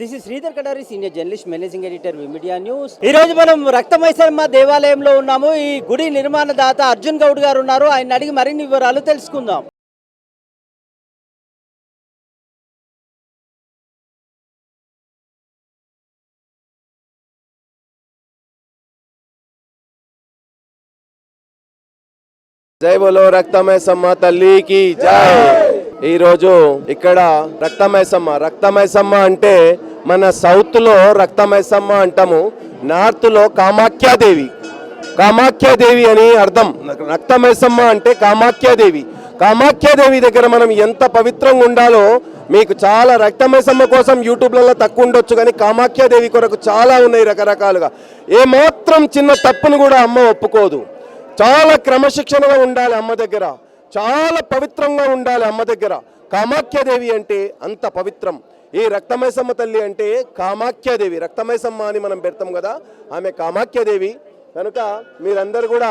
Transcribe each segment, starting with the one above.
This is Sridhar Kadari senior journalist managing editor media news ఈ రోజు మనం రక్తమైసమ్మ దేవాలయంలో ఉన్నాము. ఈ గుడి నిర్మాణ దాత అర్జున్ గౌడ్ గారు ఉన్నారు. ఆయన అడిగి మరిన్ని వివరాలు తెలుసుకుందాం. జై బోలో రక్తమేసమ్మ తల్లికి జై. ఈ రోజు ఇక్కడ రక్తమైసమ్మ. రక్తమైసమ్మ అంటే మన సౌత్లో రక్తమేసమ్మ అంటాము. నార్త్లో కామాఖ్యాదేవి. కామాఖ్యాదేవి అని అర్థం. రక్తమైసమ్మ అంటే కామాఖ్యాదేవి. కామాఖ్యాదేవి దగ్గర మనం ఎంత పవిత్రంగా ఉండాలో మీకు చాలా రక్తమైసమ్మ కోసం యూట్యూబ్లలో తక్కువ ఉండొచ్చు కానీ కామాఖ్యాదేవి కొరకు చాలా ఉన్నాయి రకరకాలుగా. ఏమాత్రం చిన్న తప్పును కూడా అమ్మ ఒప్పుకోదు. చాలా క్రమశిక్షణగా ఉండాలి అమ్మ దగ్గర. చాలా పవిత్రంగా ఉండాలి అమ్మ దగ్గర. కామాఖ్యాదేవి అంటే అంత పవిత్రం. ఈ రక్తమైసమ్మ తల్లి అంటే కామాఖ్యాదేవి. రక్తమైసమ్మ అని మనం పెడతాం కదా ఆమె కామాఖ్యాదేవి. కనుక మీరందరూ కూడా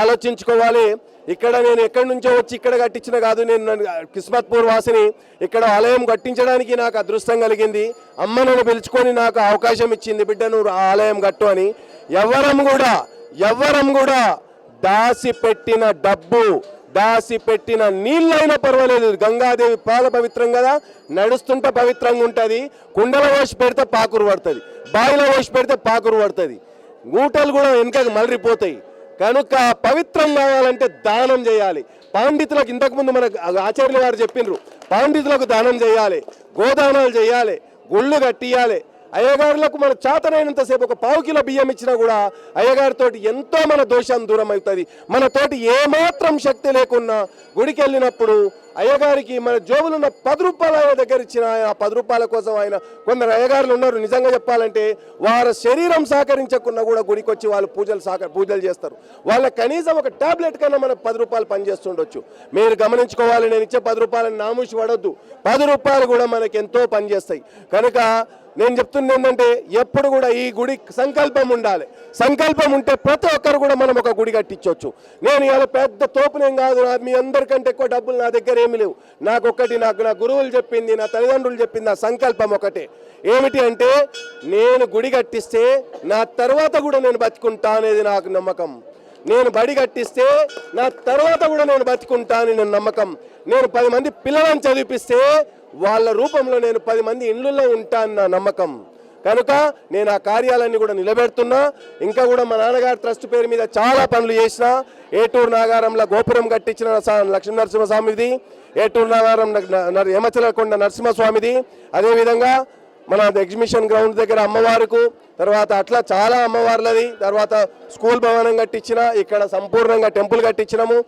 ఆలోచించుకోవాలి. ఇక్కడ నేను ఎక్కడి నుంచో వచ్చి ఇక్కడ కట్టించిన కాదు నేను నన్ను కిస్మత్పూర్ వాసిని ఇక్కడ ఆలయం కట్టించడానికి నాకు అదృష్టం కలిగింది. అమ్మ నన్ను పిలుచుకొని నాకు అవకాశం ఇచ్చింది బిడ్డ నువ్వు ఆ ఆలయం కట్టు అని. ఎవరం కూడా ఎవరం కూడా దాసి పెట్టిన డబ్బు దాసి పెట్టిన నీళ్ళైనా పర్వాలేదు. గంగాదేవి పాల పవిత్రం కదా. నడుస్తుంటే పవిత్రంగా ఉంటుంది. కుండలో వేసి పెడితే పాకురు పడుతుంది. బావిలో వేసి పెడితే పాకురు పడుతుంది. గూటలు కూడా వెనుకకు మలరిపోతాయి కనుక పవిత్రం కావాలంటే దానం చేయాలి. పాండితులకు ఇంతకుముందు మన ఆచార్యులు గారు చెప్పిండ్రు పాండితులకు దానం చేయాలి. గోదానాలు చేయాలి. గుళ్ళు కట్టియాలి. అయ్యగారులకు మన చేతనైనంతసేపు ఒక పావు కిలో బియ్యం ఇచ్చినా కూడా అయ్యగారితోటి ఎంతో మన దోషం దూరం అవుతుంది మన తోటి ఏమాత్రం శక్తి లేకున్నా గుడికి వెళ్ళినప్పుడు అయ్యగారికి మన జోబులున్న పది రూపాయలు ఆయన దగ్గర ఇచ్చిన ఆ పది రూపాయల కోసం ఆయన కొందరు అయ్యగారులు ఉన్నారు. నిజంగా చెప్పాలంటే వారి శరీరం సహకరించకుండా కూడా గుడికి వచ్చి వాళ్ళు పూజలు సహక పూజలు చేస్తారు. వాళ్ళ కనీసం ఒక టాబ్లెట్ కన్నా మనకు పది రూపాయలు పనిచేస్తుండొచ్చు. మీరు గమనించుకోవాలి నేను ఇచ్చే పది రూపాయలని నామూషి పడొద్దు. పది రూపాయలు కూడా మనకి ఎంతో పనిచేస్తాయి. కనుక నేను చెప్తుంది ఏంటంటే ఎప్పుడు కూడా ఈ గుడి సంకల్పం ఉండాలి. సంకల్పం ఉంటే ప్రతి ఒక్కరు కూడా మనం ఒక గుడి కట్టించవచ్చు నేను ఇలా పెద్ద తోపునేం కాదు మీ అందరికంటే ఎక్కువ డబ్బులు నా దగ్గర ఏమి లేవు. నాకు ఒక్కటి నాకు నా గురువులు చెప్పింది నా తల్లిదండ్రులు చెప్పింది నా సంకల్పం ఒకటే. ఏమిటి అంటే నేను గుడి కట్టిస్తే నా తర్వాత కూడా నేను బతుకుంటా అనేది నాకు నమ్మకం. నేను బడి కట్టిస్తే నా తర్వాత కూడా నేను బతుకుంటాను నేను నమ్మకం. నేను పది మంది పిల్లలను చదివిపిస్తే వాళ్ళ రూపంలో నేను పది మంది ఇండ్లలో ఉంటాను నా నమ్మకం. కనుక నేను ఆ కార్యాలన్నీ కూడా నిలబెడుతున్నా. ఇంకా కూడా మా నాన్నగారు ట్రస్ట్ పేరు మీద చాలా పనులు చేసిన. ఏటూరు నాగారంలో గోపురం కట్టించిన లక్ష్మీ నరసింహస్వామిది. ఏటూరు నాగారం న- యమచలకొండ నరసింహస్వామిది. అదేవిధంగా మన ఎగ్జిబిషన్ గ్రౌండ్ దగ్గర అమ్మవారుకు తర్వాత అట్లా చాలా అమ్మవార్లది తర్వాత స్కూల్ భవనం కట్టించిన ఇక్కడ సంపూర్ణంగా టెంపుల్ కట్టించినాము.